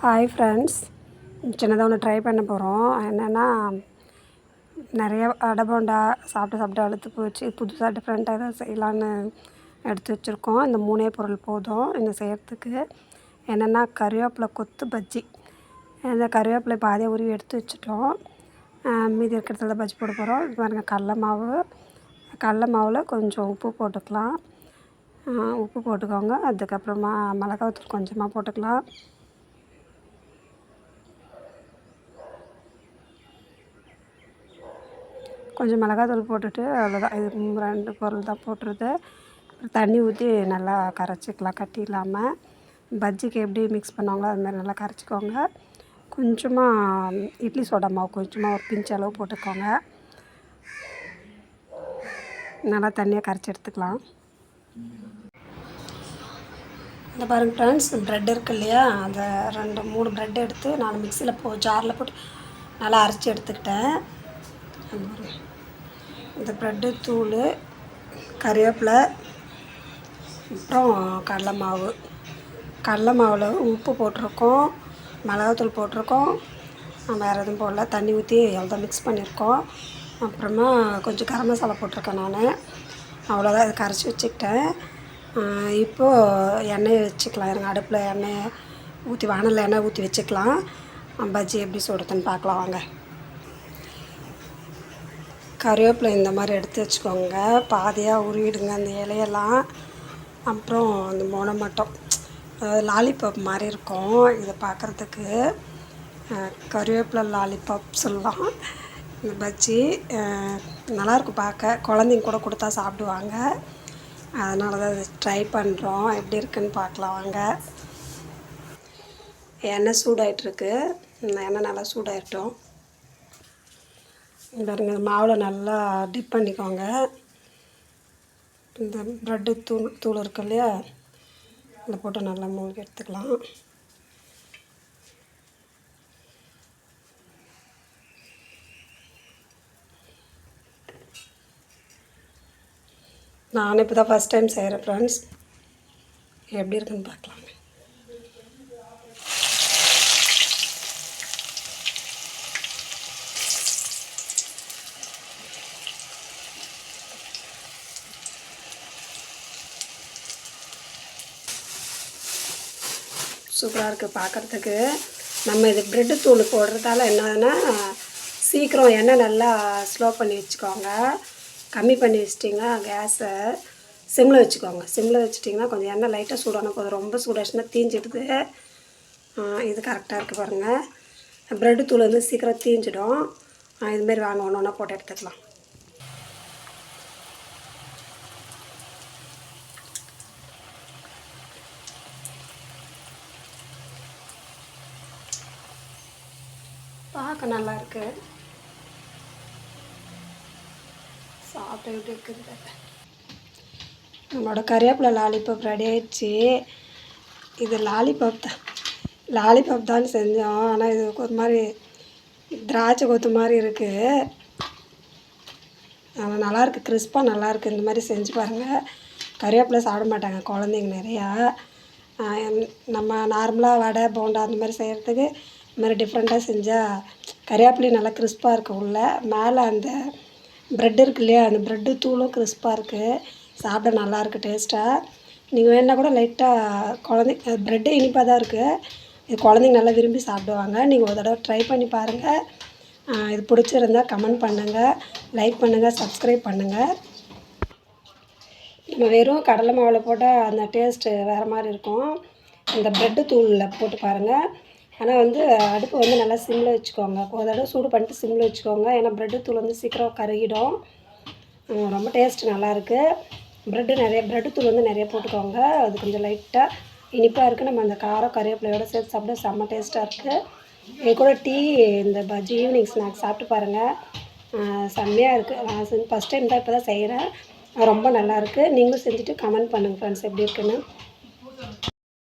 Hi friends சின்னதாக ஒன்று try பண்ண போகிறோம் என்னென்னா நிறைய அடை போண்டா சாப்பிட்டு சாப்பிட்டு அழுத்து போச்சு. புதுசாக டிஃப்ரெண்ட்டாக தான் செய்யலான்னு எடுத்து வச்சுருக்கோம். இந்த மூணே பொருள் போதும். இந்த செய்கிறதுக்கு என்னென்னா கருவேப்பிலை கொத்து பஜ்ஜி. இந்த கருவேப்பிலை பாதியாக உருவி எடுத்து வச்சுட்டோம். மீதி மீதி இருக்கிறதுல பஜ்ஜி போட போகிறோம் இது பாருங்கள் கடல மாவு. கடல மாவில் கொஞ்சம் உப்பு போட்டுக்கலாம். உப்பு போட்டுக்கோங்க. அதுக்கப்புறமா மிளகாத்தூள் கொஞ்சமாக போட்டுக்கலாம். கொஞ்சம் மிளகாத்தூள் போட்டுட்டு அவ்வளோதான் இது ரெண்டு பொருள் தான் போட்டுருது அப்புறம் தண்ணி ஊற்றி நல்லா கரைச்சிக்கலாம் கட்டி இல்லாமல் பஜ்ஜிக்கு எப்படி மிக்ஸ் பண்ணுவாங்களோ அதுமாதிரி நல்லா கரைச்சிக்கோங்க. கொஞ்சமாக இட்லி சோடா மாவு கொஞ்சமாக ஒரு பிஞ்ச் அளவு போட்டுக்கோங்க. நல்லா தண்ணியாக கரைச்சி எடுத்துக்கலாம். இந்த பாருங்க ஃப்ரெண்ட்ஸ் ப்ரெட் இருக்கு இல்லையா? அந்த ரெண்டு மூணு ப்ரெட் எடுத்து நான் மிக்சியில் போ ஜாரில் போட்டு நல்லா அரைச்சி எடுத்துக்கிட்டேன். அந்த இந்த ப்ரெட்டு தூள் கறிவேப்பிலை அப்புறம் கடலை மாவு. கடலை மாவில் உப்பு போட்டிருக்கோம் மிளகாத்தூள் போட்டிருக்கோம் வேறு எதுவும் போடல. தண்ணி ஊற்றி எவ்வளோ மிக்ஸ் பண்ணியிருக்கோம். அப்புறமா கொஞ்சம் கரம் மசாலா போட்டிருக்கேன் நான். அவ்வளோதான் இது கரைச்சி வச்சுக்கிட்டேன். இப்போது எண்ணெயை வச்சுக்கலாம். இருங்க அடுப்பில் எண்ணெயை ஊற்றி வானலில் எண்ணெய் ஊற்றி வச்சுக்கலாம். பஜ்ஜி எப்படி சுடுதுன்னு பார்க்கலாம் வாங்க. கருவேப்பிலை இந்த மாதிரி எடுத்து வச்சுக்கோங்க. பாதியாக உருவிடுங்க அந்த இலையெல்லாம். அப்புறம் அந்த மொனை மட்டும். லாலிபாப் மாதிரி இருக்கும். இதை பார்க்குறதுக்கு கருவேப்பிலை லாலிபாப் சொல்லலாம். இந்த பஜ்ஜி நல்லாயிருக்கும் பார்க்க. குழந்தைங்க கூட கொடுத்தா சாப்பிடுவாங்க. அதனால தான் இது ட்ரை பண்ணுறோம் எப்படி இருக்குன்னு பார்க்கலாம் வாங்க. எண்ணெய் சூடாயிட்டிருக்கு. இந்த எண்ணெய் நல்லா சூடாயிட்டோம் பாருங்க இந்த மாவில் நல்லா டிப் பண்ணிக்கோங்க. இந்த ப்ரெட்டு தூள் தூள் இருக்கு இல்லையா? அதில் போட்டு நல்லா மூழ்கி எடுத்துக்கலாம். நான் இப்போ தான் ஃபஸ்ட் டைம் செய்கிறேன் ஃப்ரெண்ட்ஸ் எப்படி இருக்குன்னு பார்க்கலாம். சூப்பராக இருக்குது பார்க்குறதுக்கு நம்ம இது ப்ரெட்டு தூள் போடுறதால என்னதுன்னா சீக்கிரம் எண்ணெய் நல்லா ஸ்லோ பண்ணி வச்சுக்கோங்க. கம்மி பண்ணி வச்சிட்டிங்கன்னா கேஸை சிம்மில் வச்சுக்கோங்க. சிம்மில் வச்சிட்டிங்கன்னா கொஞ்சம் எண்ணெய் லைட்டாக சூடான போதும். ரொம்ப சூடாச்சுன்னா தீஞ்சிடுது. இது கரெக்டாக இருக்குது பாருங்கள் ப்ரெட்டு தூள் வந்து சீக்கிரம் தீஞ்சிடும். இதுமாரி வாங்க ஒன்று ஒன்றா போட்டு எடுத்துக்கலாம். பார்க்க நல்லா இருக்கு சாப்பிட்டு எப்படி இருக்குது நம்மளோட கறிவேப்பிலை லாலிபாப் ரெடி ஆயிடுச்சு. இது லாலிபாப் தான். லாலிபாப் தான் செஞ்சோம். ஆனால் இது ஒரு மாதிரி திராட்சை கொத்து மாதிரி இருக்குது ஆனால் நல்லாயிருக்கு கிறிஸ்பாக நல்லாயிருக்கு இந்த மாதிரி செஞ்சு பாருங்கள் கறிவேப்பிலை சாப்பிட மாட்டாங்க குழந்தைங்க நிறையா. நம்ம நார்மலாக வடை போண்டா அந்த மாதிரி செய்கிறதுக்கு இது மாதிரி டிஃப்ரெண்ட்டாக செஞ்சால் கறிவேப்பிலையும் நல்லா கிறிஸ்பாக இருக்குது உள்ளே. மேலே அந்த ப்ரெட் இருக்கு இல்லையா அந்த ப்ரெட்டு தூளும் கிறிஸ்பாக இருக்குது சாப்பிட நல்லாயிருக்கு டேஸ்ட்டாக நீங்கள் வேணால் கூட லைட்டாக குழந்தை ப்ரெட்டு இனிப்பாக தான் இருக்குது இது குழந்தைங்க நல்லா விரும்பி சாப்பிடுவாங்க. நீங்கள் ஒரு தடவை ட்ரை பண்ணி பாருங்கள் இது பிடிச்சிருந்தா கமெண்ட் பண்ணுங்கள் லைக் பண்ணுங்கள் சப்ஸ்கிரைப் பண்ணுங்கள் நம்ம வெறும் கடலை மாவில் போட்டால் அந்த டேஸ்ட்டு வேறு மாதிரி இருக்கும். இந்த ப்ரெட்டு தூளில் போட்டு பாருங்கள் ஆனால் வந்து அடுப்பு வந்து நல்லா சிம்மில் வச்சுக்கோங்க. ஒரு தடவை சூடு பண்ணிட்டு சிம்மில் வச்சுக்கோங்க. ஏன்னா ப்ரெட்டு தூள் வந்து சீக்கிரம் கருகிடும். ரொம்ப டேஸ்ட் நல்லாயிருக்கு ப்ரெட்டு நிறைய ப்ரெட்டு தூள் வந்து நிறைய போட்டுக்கோங்க. அது கொஞ்சம் லைட்டாக இனிப்பாக இருக்குது நம்ம அந்த காரம் கருவேப்பிலையோடு சேர்த்து சாப்பிட செம்ம டேஸ்ட்டாக இருக்குது என் கூட டீ இந்த பஜ்ஜி ஈவினிங் ஸ்நாக்ஸ் சாப்பிட்டு பாருங்கள் செம்மையாக இருக்குது நான் செஞ்சு ஃபஸ்ட் டைம் தான் இப்போ தான் செய்கிறேன் ரொம்ப நல்லாயிருக்கு நீங்களும் செஞ்சுட்டு கமெண்ட் பண்ணுங்கள் ஃப்ரெண்ட்ஸ் எப்படி இருக்குன்னு.